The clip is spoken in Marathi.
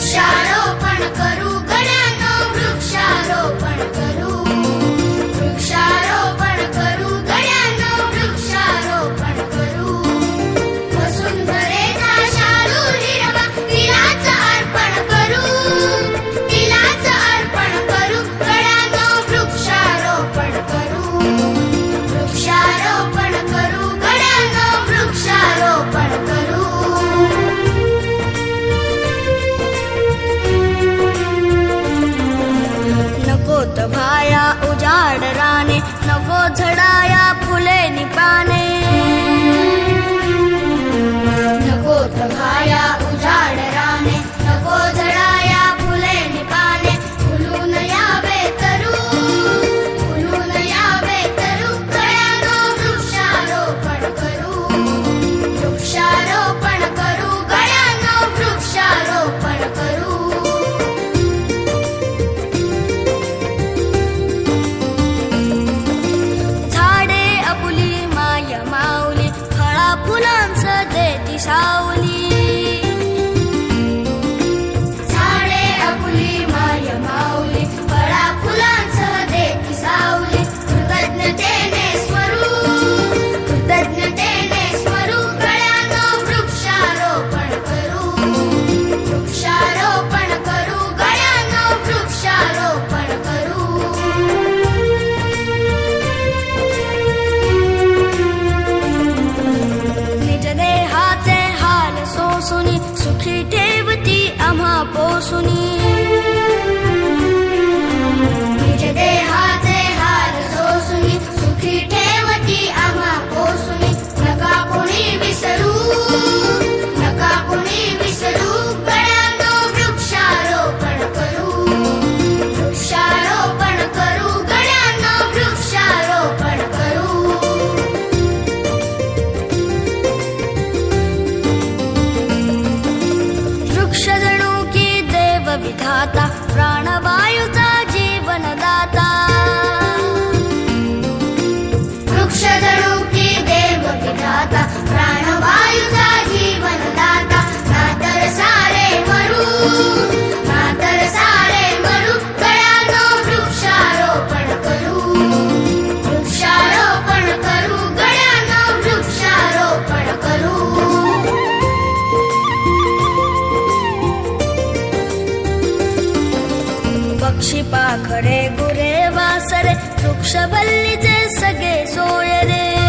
shine. ছড়ায়া सुखी देवती अमा पोसुनी पक्षी पाखरे गुरे वासरे वृक्षवल्लीचे सगळे सोयरे.